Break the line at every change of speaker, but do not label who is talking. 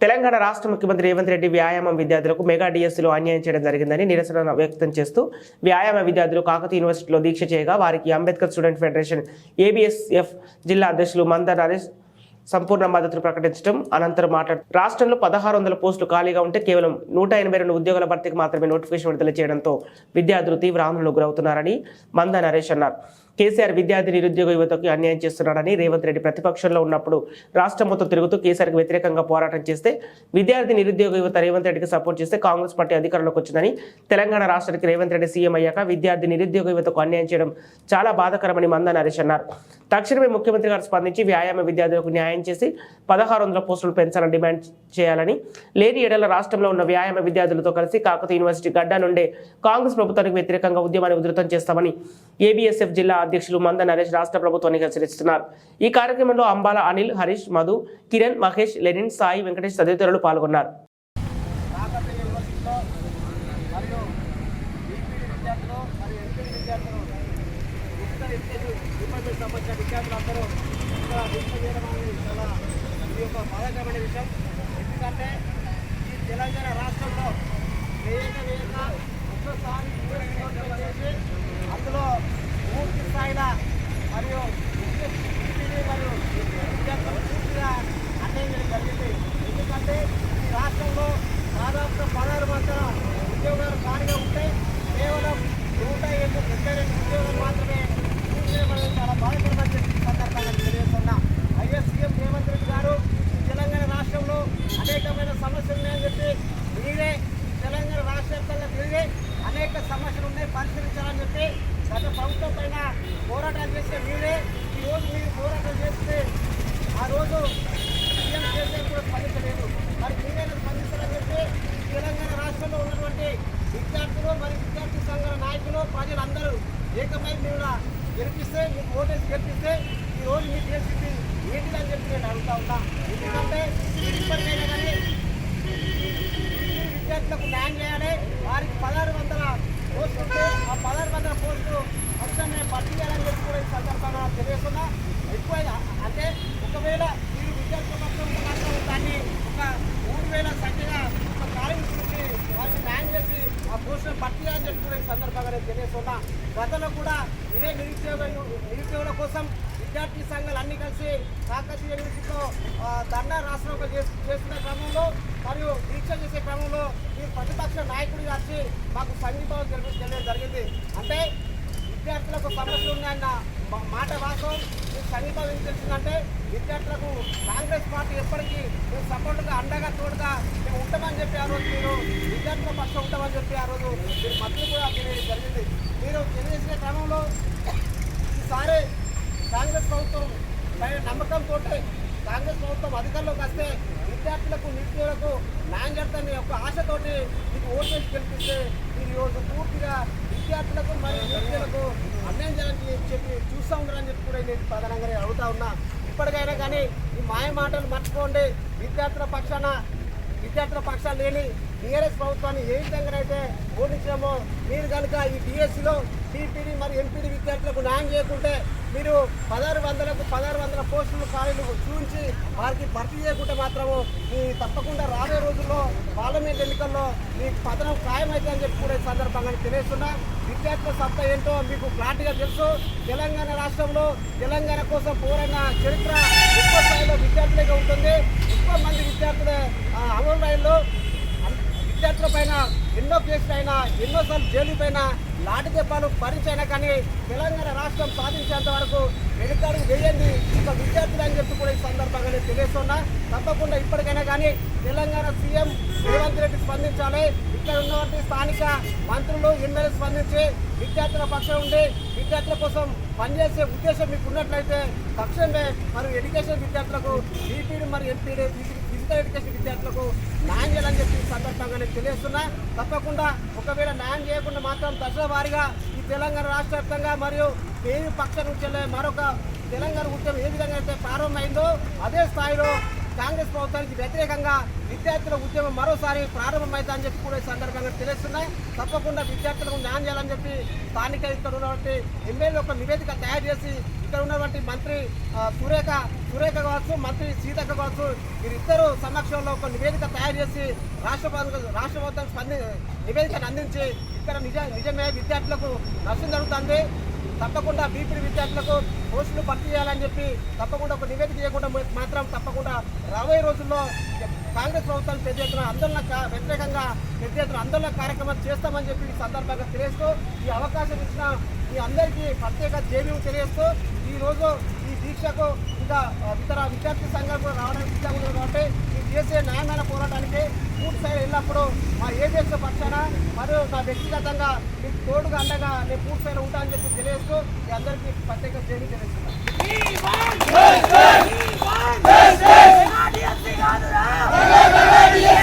తెలంగాణ రాష్ట్ర ముఖ్యమంత్రి రేవంత్ రెడ్డి వ్యాయామం విద్యార్థులకు మెగా డిఎస్సీలో అన్యాయం చేయడం జరిగిందని నిరసన వ్యక్తం చేస్తూ వ్యాయామ విద్యార్థులు కాకతీయ యూనివర్సిటీలో దీక్ష చేయగా వారికి అంబేద్కర్ స్టూడెంట్ ఫెడరేషన్ ఏబిఎస్ఎఫ్ జిల్లా అధ్యక్షులు మందర్ నరేష్ సంపూర్ణ మద్దతును ప్రకటించడం అనంతరం మాట్లాడు రాష్ట్రంలో పదహారు వందల పోస్టులు ఖాళీగా ఉంటే కేవలం నూట ఎనభై రెండు ఉద్యోగాల భర్తీకి మాత్రమే నోటిఫికేషన్ విడుదల చేయడంతో విద్యార్థులు తీవ్ర ఆందోళనకు గురవుతున్నారని మంద నరేష్ అన్నారు. కేసీఆర్ విద్యార్థి నిరుద్యోగ యువతకు అన్యాయం చేస్తున్నాడని రేవంత్ రెడ్డి ప్రతిపక్షంలో ఉన్నప్పుడు రాష్ట్రం మొత్తం తిరుగుతూ కేసీఆర్కి వ్యతిరేకంగా పోరాటం చేస్తే విద్యార్థి నిరుద్యోగ యువత రేవంత్ రెడ్డికి సపోర్ట్ చేస్తే కాంగ్రెస్ పార్టీ అధికారంలోకి వచ్చిందని తెలంగాణ రాష్ట్రానికి రేవంత్ రెడ్డి సీఎం అయ్యాక విద్యార్థి నిరుద్యోగ యువతకు అన్యాయం చేయడం చాలా బాధాకరమని మంద నరేష్ అన్నారు. తక్షణమే ముఖ్యమంత్రి గారు స్పందించి వ్యాయామ విద్యార్థులకు న్యాయం చేసి పదహారు వందల పోస్టులు పెంచాలని డిమాండ్ చేయాలని లేని ఏడల రాష్ట్రంలో ఉన్న వ్యాయామ విద్యార్థులతో కలిసి కాకతీయ యూనివర్సిటీ గడ్డ నుండే కాంగ్రెస్ ప్రభుత్వానికి వ్యతిరేకంగా ఉద్యమాన్ని ఉధృతం చేస్తామని ఏబీఎస్ఎఫ్ జిల్లా అధ్యక్షులు మంద నరేష్ రాష్ట్ర ప్రభుత్వాన్ని హెచ్చరిస్తున్నారు ఈ కార్యక్రమంలో అంబాల అనిల్ హరీష్ మధు కిరణ్ మహేష్ లెనిన్ సాయి వెంకటేష్ తదితరులు పాల్గొన్నారు.
కాకతీయ యూనివర్సిటీలో మరియు బీపీడీ విద్యార్థులు మరియు విద్యార్థులు ఉచిత విద్యకు డిపార్ట్మెంట్ సంబంధించిన విద్యార్థులందరూ ఇక్కడ దీక్ష చేయడం అనేది చాలా ఇది ఒక బాధాకరమైన విషయం ఎందుకంటే ఈ తెలంగాణ రాష్ట్రంలో వేయక వేయక ఒక్కసారి యూనివర్సిటీలో చేసి అందులో పూర్తి స్థాయిలో మరియు బీపీడీ మరియు ఎంపీడీ విద్యార్థులు పూర్తిగా అటెండ్ చేయడం జరిగింది ఎందుకంటే ఈ రాష్ట్రంలో దాదాపు పదహారు వందల ఉద్యోగాలు ఖాళీగా ఉంటే కేవలం నూట ఎనిమిది డెబ్బై రెండు ఉద్యోగాలు మాత్రమే పూర్తి చేయడం చాలా బాధాకరమైన చెప్పి ఈ సందర్భంగా తెలియజేస్తున్నా అయ్యే సీఎం రేవంత్ రెడ్డి గారు ఈ తెలంగాణ రాష్ట్రంలో అనేకమైన సమస్యలు ఉన్నాయని చెప్పి మీరే తెలంగాణ రాష్ట్ర వ్యాప్తంగా తిరిగి అనేక సమస్యలు ఉన్నాయి పరిశీలించాలని చెప్పి గత ప్రభుత్వం పైన పోరాటాలు చేసే మీరే ఈ రోజు మీరు పోరాటం చేస్తే ఆ రోజు సీఎం కేసీఆర్ కూడా స్పందించలేదు మరి మీరైనా స్పందిస్తారని చెప్పి తెలంగాణ రాష్ట్రంలో ఉన్నటువంటి విద్యార్థులు మరి విద్యార్థి సంఘాల నాయకులు ప్రజలందరూ ఏకమై మీరు గెలిపిస్తే మీకు ఓటేసి గెలిపిస్తే ఈ రోజు మీ పరిస్థితి ఏంటిదని చెప్పి నేను అడుగుతా ఉన్నా. ఎందుకంటే ఇప్పటికైనా కానీ విద్యార్థులకు న్యాయం చేయాలి. వారికి పదహారు వందల పోస్టులు ఆ పదహారు వందల పోస్టులు తక్షణమే భర్తీ చేయాలని చెప్పి కూడా ఈ సందర్భంగా తెలియకుండా ఎక్కువ అంటే ఒకవేళ ఈ విద్యార్థుల మొత్తం మాత్రం దాన్ని ఒక మూడు వేల సంఖ్యగా ఒక కాలేజీ నుంచి వారికి న్యాయం చేసి ఆ పోస్టులు భర్తీ చేయాలని చెప్పి కూడా ఈ సందర్భంగా నేను తెలియజేస్తున్నా గతంలో కూడా ఇదే నిరుద్యోగ నిరుద్యోగుల కోసం విద్యార్థి సంఘాలు అన్ని కలిసి కాకతీయ యూనివర్సిటీలో ఆ, రాష్ట్రం రాష్ట్రంలో చేస్తున్న క్రమంలో మరియు దీక్ష చేసే క్రమంలో ఈ ప్రతిపక్ష నాయకుడిగా వచ్చి మాకు సంఘీభావం తెలియడం జరిగింది. అంటే విద్యార్థులకు సమస్యలు ఉన్నాయన్న మా- మాట వాస్తవం. మీకు సంఘీభావం ఏం తెలిసిందంటే విద్యార్థులకు కాంగ్రెస్ పార్టీ ఎప్పటికీ మేము సపోర్ట్గా అండగా తోడుగా మేము ఉంటామని చెప్పి ఆ రోజు మీరు విద్యార్థుల పక్షం ఉంటామని చెప్పి ఆ రోజు మీరు మద్దతు కూడా తెలియడం జరిగింది. మీరు తెలియజేసిన క్రమంలో ఈసారి కాంగ్రెస్ ప్రభుత్వం పైన నమ్మకంతో కాంగ్రెస్ ప్రభుత్వం అధికారంలోకి వస్తే విద్యార్థులకు నిరుద్యోగులకు న్యాయం చేస్తామని ఒక ఆశతోటి మీకు ఓటు వేసి గెలిపిస్తే ఈరోజు పూర్తిగా విద్యార్థులకు మరియు నిరుద్యోగులకు అన్యాయం చేయాలని చెప్పి చూస్తూ ఉన్నారని చెప్పి కూడా నేను ప్రధానంగా నేను అడుగుతా ఉన్నా. ఇప్పటికైనా కానీ ఈ మాయ మాటలు మర్చిపోండి. విద్యార్థుల పక్షాన విద్యార్థుల పక్షాలు లేని టీఆర్ఎస్ ప్రభుత్వాన్ని ఏ విధంగానైతే ఓడించినామో మీరు కనుక ఈ టీఎస్సీలో టీపీడీ మరియు ఎంపీడీ విద్యార్థులకు న్యాయం చేయకుంటే మీరు పదహారు వందలకు పదహారు వందల పోస్టులు ఖాళీలు చూపించి వారికి భర్తీ చేయకుంటే మాత్రము మీ తప్పకుండా రాబోయే రోజుల్లో పార్లమెంట్ ఎన్నికల్లో మీకు పతనం ఖాయమైతే అని చెప్పి కూడా ఈ సందర్భంగా తెలియస్తున్నా విద్యార్థుల సత్తా ఏంటో మీకు క్లారిటీగా తెలుసు. తెలంగాణ రాష్ట్రంలో తెలంగాణ కోసం పోరైన చరిత్ర ఎక్కువ స్థాయిలో విద్యార్థులకే ఉంటుంది. ఎక్కువ మంది విద్యార్థులే ఆ, అమలు రైల్లో విద్యార్థుల పైన ఎన్నో కేసులు అయినా ఎన్నోసార్లు జైలు పైన లాటి దెబ్బలు భరించైనా కానీ తెలంగాణ రాష్ట్రం సాధించేంత వరకు వెనుకాడు వేయండి. ఒక విద్యార్థులు అని చెప్పి కూడా ఈ సందర్భంగా నేను తెలియస్తున్నా తప్పకుండా ఇప్పటికైనా కానీ తెలంగాణ సీఎం రేవంత్ రెడ్డి స్పందించాలి. ఇక్కడ ఉన్నటువంటి స్థానిక మంత్రులు ఎమ్మెల్యే స్పందించి విద్యార్థుల పక్షం ఉండి విద్యార్థుల కోసం పనిచేసే ఉద్దేశం మీకు ఉన్నట్లయితే తక్షణమే మరి ఎడ్యుకేషన్ విద్యార్థులకు బీపీడీ మరి ఎంపీడీ ఫిజికల్ ఎడ్యుకేషన్ విద్యార్థులకు న్యాయం చేయాలని చెప్పి సందర్భంగా నేను తెలియజేస్తున్నా. తప్పకుండా ఒకవేళ న్యాయం చేయకుండా మాత్రం దశల వారీగా ఈ తెలంగాణ రాష్ట్ర వ్యాప్తంగా మరియు కేవీ పక్షం నుంచి మరొక తెలంగాణ ఉద్యమం ఏ విధంగా అయితే ప్రారంభమైందో అదే స్థాయిలో కాంగ్రెస్ ప్రభుత్వానికి వ్యతిరేకంగా విద్యార్థుల ఉద్యమం మరోసారి ప్రారంభమవుతుందని చెప్పి కూడా ఈ సందర్భంగా తెలుస్తున్నాయి. తప్పకుండా విద్యార్థులకు న్యాయం చేయాలని చెప్పి స్థానిక ఇక్కడ ఉన్నటువంటి ఎమ్మెల్యే ఒక నివేదిక తయారు చేసి ఇక్కడ ఉన్నటువంటి మంత్రి సురేఖ సురేఖ కావచ్చు మంత్రి సీతక్క కావచ్చు వీరిద్దరూ సమక్షంలో ఒక నివేదిక తయారు చేసి రాష్ట్రపతి ప్రభుత్వం రాష్ట్ర స్పంది నివేదికను అందించి ఇక్కడ నిజ నిజమే విద్యార్థులకు నష్టం జరుగుతుంది. తప్పకుండా బీపీ విద్యార్థులకు పోస్టులు భర్తీ చేయాలని చెప్పి తప్పకుండా ఒక నివేదిక చేయకుండా మాత్రం తప్పకుండా రాబోయే రోజుల్లో కాంగ్రెస్ ప్రభుత్వం పెద్ద ఎత్తున ఆందోళన వ్యతిరేకంగా పెద్ద ఎత్తున ఆందోళన కార్యక్రమం చేస్తామని చెప్పి ఈ సందర్భంగా తెలియజేస్తూ ఈ అవకాశం ఇచ్చిన మీ అందరికీ ప్రత్యేక జేబీ తెలియజేస్తూ ఈ రోజు ఈ దీక్షకు ఇంకా ఇతర విద్యార్థి సంఘాలు కూడా రావడానికి ఇచ్చాము కాబట్టి చేసే న్యాయమైన పోరాటానికి పూర్తి స్థాయి వెళ్ళినప్పుడు మా ఏబిఎస్ పక్షాన మరియు నా వ్యక్తిగతంగా మీకు తోడుగా అండగా నేను పూర్తి స్థాయిలో ఉంటానని చెప్పి తెలియజేస్తూ మీ అందరికీ ప్రత్యేక జేబీ తెలియజేస్తున్నాను